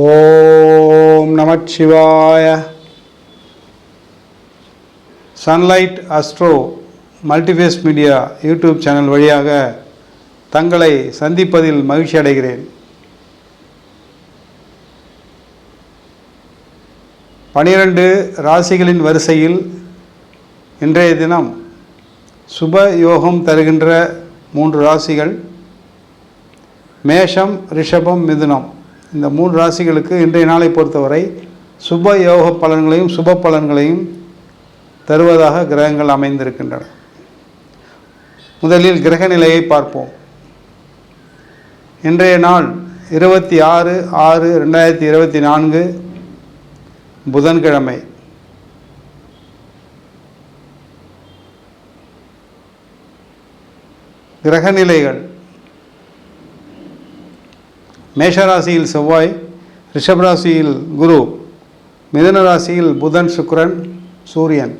ஓம் நமச்சிவாய Sunlight Astro Multiphase media YouTube channel வழியாக தங்களை சந்திப்பதில் மகிழ்ச்சி அடைகிறேன். பனிரெண்டு ராசிகளின் வரிசையில் இன்றைய தினம் சுப யோகம் தருகின்ற மூன்று ராசிகள் மேஷம் ரிஷபம் மிதுனம். இந்த மூன்று ராசிகளுக்கு இன்றைய நாளை பொறுத்தவரை சுப யோக பலன்களையும் சுப பலன்களையும் தருவதாக கிரகங்கள் அமைந்திருக்கின்றன. முதலில் கிரக நிலையை பார்ப்போம். இன்றைய நாள் இருபத்தி ஆறு ஆறு ரெண்டாயிரத்தி இருபத்தி நான்கு புதன்கிழமை. கிரகநிலைகள் மேஷராசியில் செவ்வாய் ரிஷபராசியில் குரு மிதன ராசியில் புதன் சுக்ரன் சூரியன்.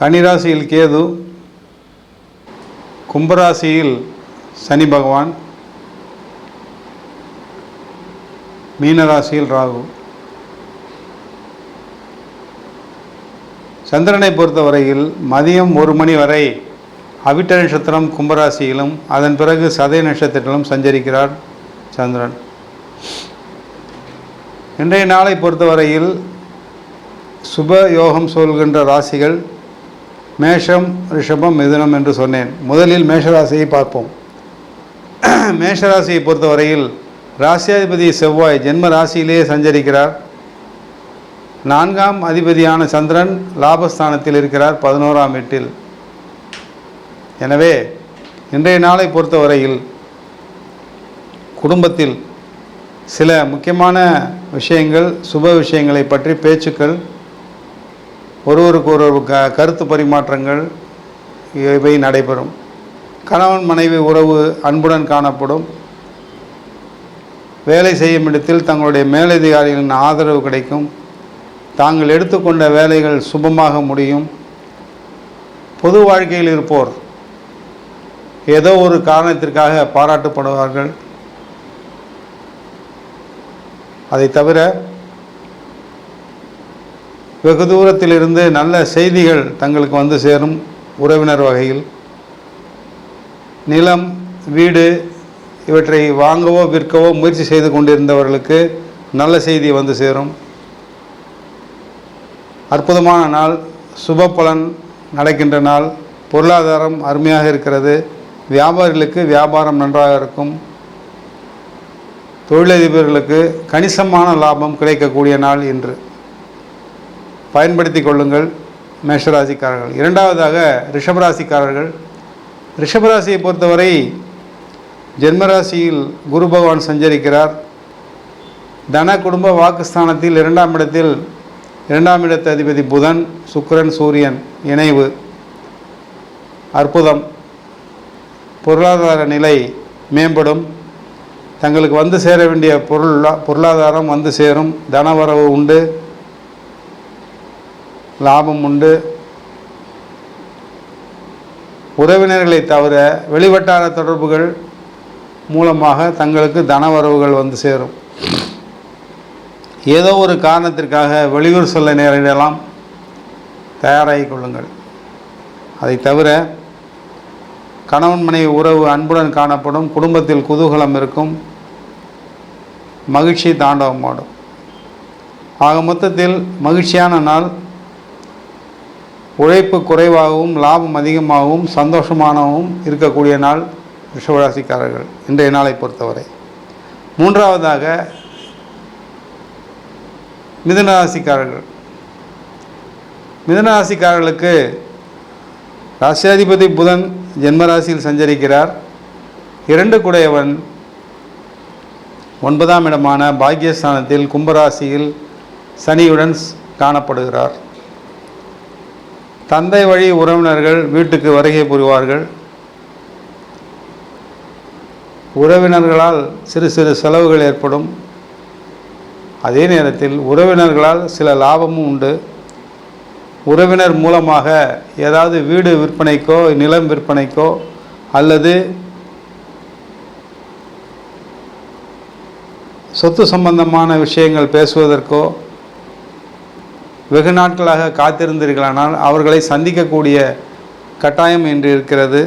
கன்னிராசியில் கேது கும்பராசியில் சனி பகவான் மீனராசியில் ராகு. சந்திரனை பொறுத்தவரையில் மதியம் ஒரு மணி வரை அவிட்ட நட்சத்திரம் கும்பராசியிலும் அதன் பிறகு சதய நட்சத்திரத்திலும் சஞ்சரிக்கிறார். சந்திரன். இன்றைய நாளை பொறுத்தவரையில் சுப யோகம் சொல்கின்ற ராசிகள் மேஷம் ரிஷபம் மிதுனம் என்று சொன்னேன். முதலில் மேஷராசியை பார்ப்போம். மேஷராசியை பொறுத்தவரையில் ராசியாதிபதி செவ்வாய் ஜென்ம ராசியிலேயே சஞ்சரிக்கிறார். நான்காம் அதிபதியான சந்திரன் லாபஸ்தானத்தில் இருக்கிறார் பதினோராம் வீட்டில். எனவே இன்றைய நாளை பொறுத்தவரையில் குடும்பத்தில் சில முக்கியமான விஷயங்கள் சுப விஷயங்களை பற்றி பேச்சுக்கள் ஒருவருக்கு ஒரு க கருத்து பரிமாற்றங்கள் இவை நடைபெறும். கணவன் மனைவி உறவு அன்புடன் காணப்படும். வேலை செய்யும் இடத்தில் தங்களுடைய மேலதிகாரிகளின் ஆதரவு கிடைக்கும். தாங்கள் எடுத்துக்கொண்ட வேலைகள் சுபமாக முடியும். பொது வாழ்க்கையில் இருப்போர் ஏதோ ஒரு காரணத்திற்காக பாராட்டப்படுவார்கள். அதை தவிர வெகு தூரத்திலிருந்து நல்ல செய்திகள் தங்களுக்கு வந்து சேரும் உறவினர் வகையில். நிலம் வீடு இவற்றை வாங்கவோ விற்கவோ முயற்சி செய்து கொண்டிருந்தவர்களுக்கு நல்ல செய்தி வந்து சேரும். அற்புதமான நாள் சுப பலன் நடக்கின்ற நாள் பொருளாதாரம் அருமையாக இருக்கிறது வியாபாரிகளுக்கு வியாபாரம் நன்றாக இருக்கும். தொழிலதிபர்களுக்கு கணிசமான லாபம் கிடைக்கக்கூடிய நாள் இன்று. பயன்படுத்தி கொள்ளுங்கள் மேஷராசிக்காரர்கள். இரண்டாவதாக ரிஷபராசிக்காரர்கள். ரிஷபராசியை பொறுத்தவரை ஜென்மராசியில் குரு பகவான் சஞ்சரிக்கிறார். தன குடும்ப வாக்குஸ்தானத்தில் இரண்டாம் இடத்தில் இரண்டாம் இடத்து அதிபதி புதன் சுக்கரன் சூரியன் இணைவு. அற்புதம். பொருளாதார நிலை மேம்படும். தங்களுக்கு வந்து சேர வேண்டிய பொருள் பொருளாதாரம் வந்து சேரும். தனவரவு உண்டு. லாபம் உண்டு. உறவினர்களை தவிர வெளிவட்டார தொடர்புகள் மூலமாக தங்களுக்கு தனவரவுகள் வந்து சேரும். ஏதோ ஒரு காரணத்திற்காக வெளியூர் செல்ல நேரிடலாம். தயாராகிக் கொள்ளுங்கள். அதை தவிர கணவன் மனைவி உறவு அன்புடன் காணப்படும் குடும்பத்தில் குதூகலம் இருக்கும் மகிழ்ச்சி தாண்டவமாடும் ஆக மொத்தத்தில் மகிழ்ச்சியான நாள் உழைப்பு குறைவாகவும் லாபம் அதிகமாகவும் சந்தோஷமானவும் இருக்கக்கூடிய நாள் விஷவராசிக்காரர்கள் இன்றைய நாளை பொறுத்தவரை. மூன்றாவதாக மிதுனராசிக்காரர்கள். மிதனராசிக்காரர்களுக்கு ராசியாதிபதி புதன் ஜென்மராசியில் சஞ்சரிக்கிறார். இரண்டு குடையவன் ஒன்பதாம் இடமான பாக்யஸ்தானத்தில் கும்பராசியில் சனியுடன் காணப்படுகிறார். தந்தை வழி உறவினர்கள் வீட்டுக்கு வருகை புரிவார்கள். உறவினர்களால் சிறு சிறு செலவுகள் ஏற்படும். அதே நேரத்தில் உறவினர்களால் சில லாபமும் உண்டு. உறவினர் மூலமாக ஏதாவது வீடு விற்பனைக்கோ நிலம் விற்பனைக்கோ அல்லது சொத்து சம்பந்தமான விஷயங்கள் பேசுவதற்கோ வெகு நாட்களாக காத்திருந்தீர்களானால் அவர்களை சந்திக்கக்கூடிய கட்டாயம் என்று இருக்கிறது.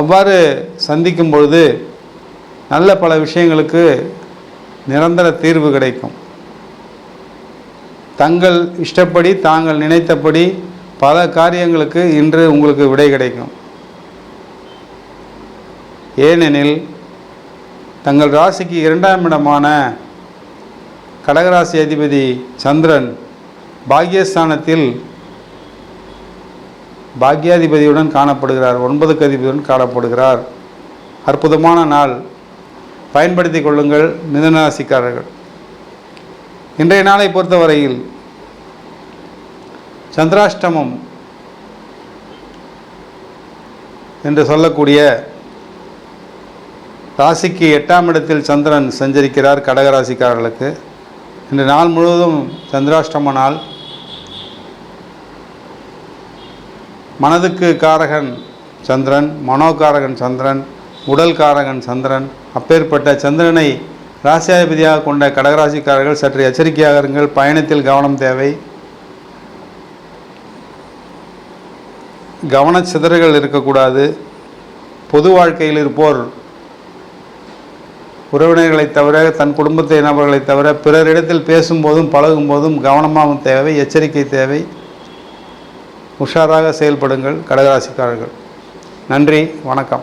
அவ்வாறு சந்திக்கும் பொழுது நல்ல பல விஷயங்களுக்கு நிரந்தர தீர்வு கிடைக்கும். தங்கள் இஷ்டப்படி தாங்கள் நினைத்தபடி பல காரியங்களுக்கு இன்று உங்களுக்கு விடை கிடைக்கும். ஏனெனில் தங்கள் ராசிக்கு இரண்டாம் இடமான கடகராசி அதிபதி சந்திரன் பாக்யஸ்தானத்தில் பாக்யாதிபதியுடன் காணப்படுகிறார். ஒன்பதுக்கு அதிபதியுடன் காணப்படுகிறார். அற்புதமான நாள். பயன்படுத்தி கொள்ளுங்கள் மிதனராசிக்காரர்கள். இன்றைய நாளை பொறுத்தவரையில் சந்திராஷ்டமம் என்று சொல்லக்கூடிய ராசிக்கு எட்டாம் இடத்தில் சந்திரன் சஞ்சரிக்கிறார் கடகராசிக்காரர்களுக்கு. இன்று நாள் முழுவதும் சந்திராஷ்டம நாள். மனதுக்கு காரகன் சந்திரன் மனோகாரகன் சந்திரன் உடல் காரகன் சந்திரன் அப்பேற்பட்ட சந்திரனை ராசியாதிபதியாக கொண்ட கடகராசிக்காரர்கள் சற்று எச்சரிக்கையாக இருங்கள். பயணத்தில் கவனம் தேவை. கவனச்சிதறல்கள் இருக்கக்கூடாது. பொது வாழ்க்கையில் இருப்போர் உறவினர்களைத் தவிர தன் குடும்பத்தை நபர்களை தவிர பிறரிடத்தில் பேசும்போதும் பழகும்போதும் கவனமாகவும் தேவை. எச்சரிக்கை தேவை. உஷாராக செயல்படுங்கள் கடகராசிக்காரர்கள். நன்றி. வணக்கம்.